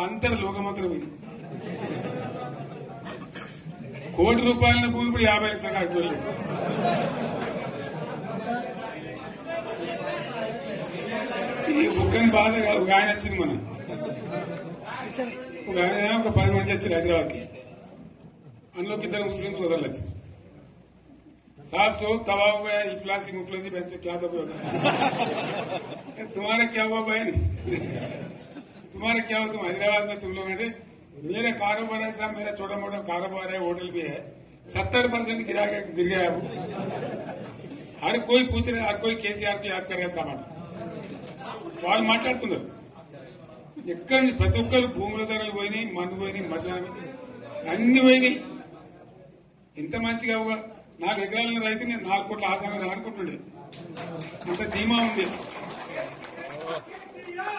అంతటి లోకమంత్రం ఇది కోటి రూపాయల భూమి ఇప్పుడు యాభై లక్షల కట్టుకోలేదు ఈ బుక్కని బాధ కాదు. ఒక ఆయన వచ్చింది మన ఒక ఆయన ఒక పది మంది వచ్చారు హైదరాబాద్ కి అందులోకి ఇద్దరు ముస్లిం సోదరులు వచ్చారు साहब सो तबाह हो गया इफलासी मुफलसी बहन से क्या दबे होगा तुम्हारा क्या हुआ बहन तुम्हारा क्या हुआ तुम हैदराबाद में तुम लोग हैं मेरा कारोबार है साहब मेरा छोटा मोटा कारोबार है होटल भी है सत्तर परसेंट गिरा गया गिर गया अब हर कोई पूछ रहे हर कोई केसीआर को याद कर रहे सामान వాళ్ళు మాట్లాడుతున్నారు ఎక్కడ నుంచి ప్రతి ఒక్కరు భూముల ధరలు పోయినాయి మన్ను పోయినాయి మసాలా అన్ని పోయినాయి ఎంత మంచిగా ఒక నాలుగు ఎకరాల రైతు నేను నాలుగు కోట్ల ఆసానం అనుకుంటుండే అంత ధీమా ఉంది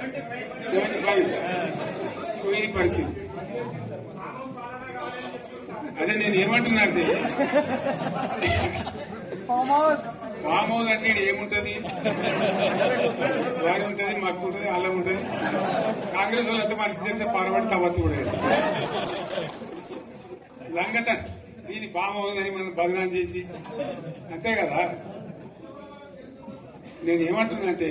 సెవెంటీ ఫైవ్ ఇది పరిస్థితి అదే నేను ఏమంటున్నా అంటే ఫామ్ హౌస్ అంటే ఏముంటది? వారి ఉంటది మాకు ఉంటది అల్లం ఉంటది. కాంగ్రెస్ వాళ్ళు ఎంత మనిషి చేస్తే పారబడి తవ్వచ్చు కూడా. లంగత దీని ఫామ్ హౌస్ అని మనం బదనాం చేసి అంతే కదా? నేను ఏమంటున్నా అంటే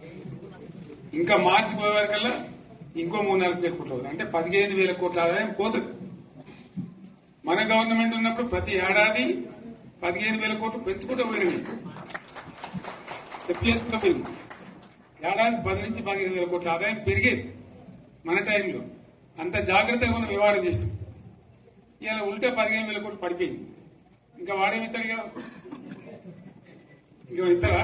ఇంకా మార్చి పోయే వరకల్లా ఇంకో మూడు నాలుగు వేల కోట్లు అవుతుంది అంటే పదిహేను వేల కోట్ల ఆదాయం పోతుంది. మన గవర్నమెంట్ ఉన్నప్పుడు ప్రతి ఏడాది పదిహేను వేల కోట్లు పెంచుకుంటూ పోయినవి చెప్పేసుకుంటూ పోయింది ఏడాది పది నుంచి పదిహేను వేల కోట్ల ఆదాయం పెరిగేది మన టైంలో. అంత జాగ్రత్తగా మనం వివాదం చేస్తాం ఇలా ఉంటే పదిహేను వేల కోట్లు పడిపోయింది. ఇంకా వాడేమి ఇస్తాడుగా ఇంకా? ఇస్తారా